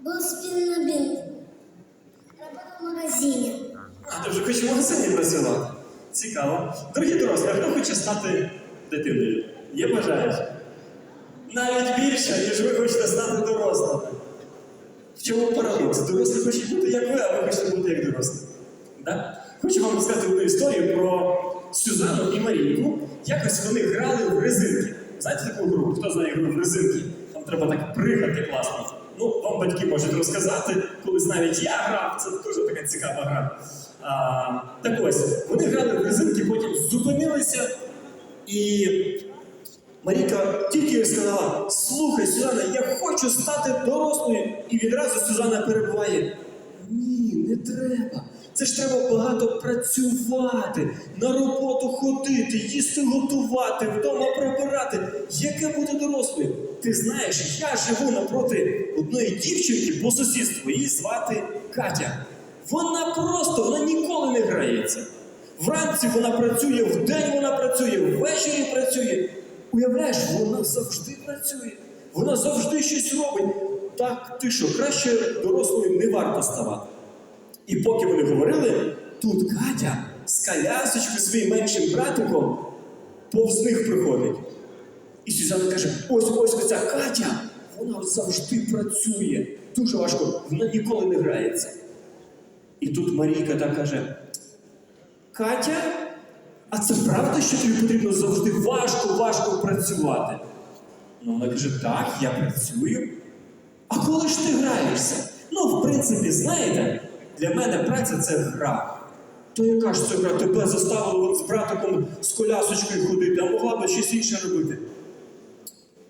Был спин на бинт. Работал в магазине. А ти вже хочеш в магазині працювати? Цікаво. Дорогі дорослі, а хто хоче стати дитиною? Є бажаючі? Навіть більше, ніж ви хочете стати дорослими. В чому парадокс? Дорослі хочуть бути як ви, а ви хочете бути як дорослі. Да? Хочу вам розказати одну історію про Сюзанну і Марійку. Якось вони грали в резинки. Знаєте таку гру? Хто знає гру в резинки? Там треба так пригати класно. Ну, вам батьки можуть розказати, колись навіть я грав, це дуже така цікава гра. А, так ось, вони грали в резинки, потім зупинилися і Маріка тільки сказала: слухай, Сюзанна, я хочу стати дорослою. І відразу Сюзанна перебуває. Ні, не треба. Це ж треба багато працювати, на роботу ходити, їсти готувати, вдома прибирати. Яке бути дорослою? Ти знаєш, я живу напроти одної дівчинки по сусідству, її звати Катя. Вона просто вона ніколи не грається. Вранці вона працює, вдень вона працює, ввечері працює. Уявляєш, вона завжди працює. Вона завжди щось робить. Так, ти що, краще дорослою не варто ставати. І поки вони говорили, тут Катя з колясочкою своїм меншим братиком повз них приходить. І Сюзанна каже: ось ось оця Катя, вона завжди працює. Дуже важко, вона ніколи не грається. І тут Марійка так каже: Катя, а це правда, що тобі потрібно завжди важко, важко працювати? Ну, вона каже, так, я працюю. А коли ж ти граєшся? Ну, в принципі, знаєте, для мене праця це гра. То яка ж це гра? Тебе заставили з братиком з колясочкою ходити, а могла би щось інше робити.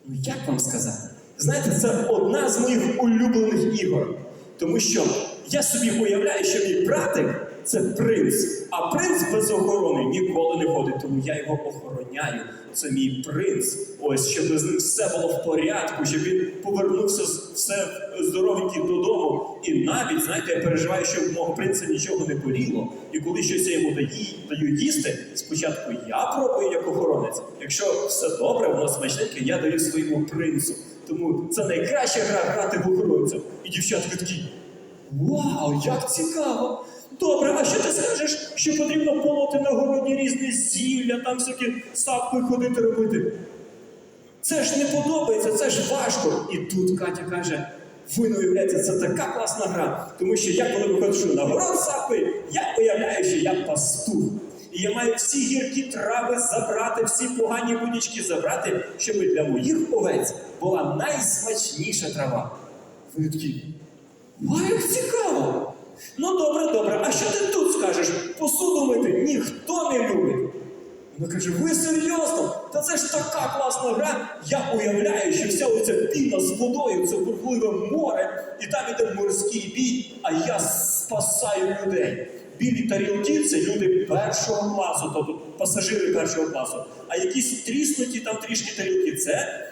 Ну, як вам сказати? Знаєте, це одна з моїх улюблених ігор. Тому що я собі уявляю, що мій братик це принц, а принц без охорони ніколи не ходить, тому я його охороняю. Це мій принц. Ось щоб з ним все було в порядку, щоб він повернувся все здоровенький додому. І навіть, знаєте, я переживаю, що в мого принца нічого не боліло. І коли щось я йому даю їсти, спочатку я пробую як охоронець. Якщо все добре, воно смачненьке, я даю своєму принцу. Тому це найкраща гра грати в охоронця. І дівчатка такі. Вау, як цікаво! Добре, а що ти скажеш, що потрібно полоти на городі різне зілля, там всякі сапкою ходити робити? Це ж не подобається, це ж важко. І тут Катя каже: ви не уявляєте, це така класна гра. Тому що я, коли виходжу на город сапкою, я уявляю, що я пастух. І я маю всі гіркі трави забрати, всі погані будічки забрати, щоб для моїх овець була найсмачніша трава. Ви такі, Ва, як цікаво! Ну добре, добре, а що ти тут скажеш? Посуду мити ніхто не любить. Вона каже, ви серйозно? Та це ж така класна гра. Я уявляю, що вся оця піна з водою, це бурхливе море, і там іде морський бій, а я спасаю людей. Білі тарілки це люди першого класу, тобто пасажири першого класу. А якісь тріснуті там трішки тарілки це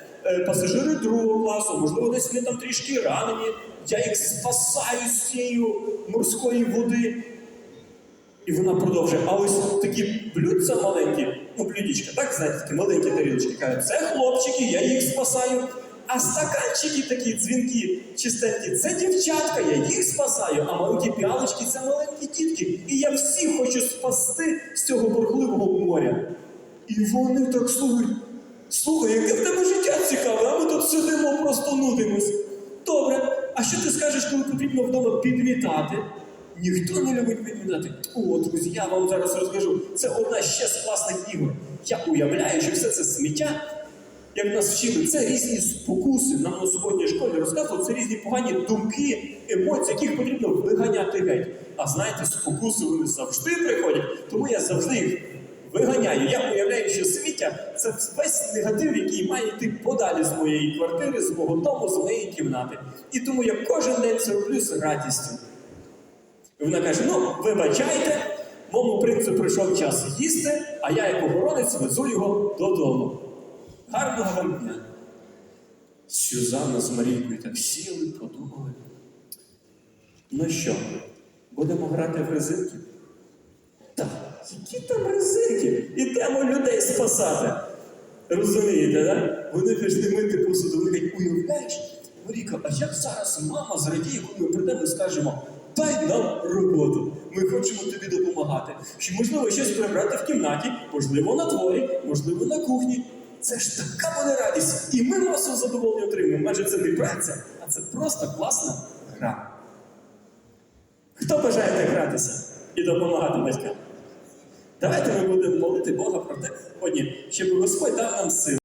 пасажири другого класу, можливо, десь вони там трішки ранені. Я їх спасаю з цієї морської води. І вона продовжує, а ось такі блюдця маленькі, ну блюдечка, так знаєте, такі маленькі тарілочки, кажуть, це хлопчики, я їх спасаю. А стаканчики такі дзвінки чистенькі, це дівчатка, я їх спасаю, а маленькі піалочки це маленькі дітки. І я всіх хочу спасти з цього бурхливого моря. І вони так слухають. Слухай, яке в тебе життя цікаве, а ми тут сидимо, просто нудимось. Добре, а що ти скажеш, коли потрібно вдома підмітати? Ніхто не любить підмітати. О, друзі, я вам зараз розкажу. Це одна ще з класних ігор. Я уявляю, що все це сміття, як нас вчили, це різні спокуси. Нам на суботній школі розказували, це різні погані думки, емоції, яких потрібно виганяти геть. А знаєте, спокуси вони завжди приходять, тому я завжди їх виганяю. Я уявляю, що свіття це весь негатив, який має йти подалі з моєї квартири, з мого дому, з моєї кімнати. І тому я кожен день це роблю з радістю. І вона каже: ну, вибачайте, моєму принцу прийшов час їсти, а я, як охоронець, везу його додому. Гарного вам дня. Сюзанна з Марійкою так сіли, подумали. Ну що, будемо грати в резинки? Які там резинки? Ідемо людей спасати. Розумієте, да? Вони пішли мити посуду, вони кажуть, уявляєш, Маріка, а як зараз мама зрадіє, коли ми прийдемо і скажемо, дай нам роботу. Ми хочемо тобі допомагати. Чи можливо щось прибрати в кімнаті, можливо, на дворі, можливо, на кухні. Це ж така буде радість. І ми масу задоволення отримаємо. Адже це не праця, а це просто класна гра. Хто бажає так гратися і допомагати батькам? Давайте ми будемо молити Бога про те, сьогодні, щоб Господь дав нам сили.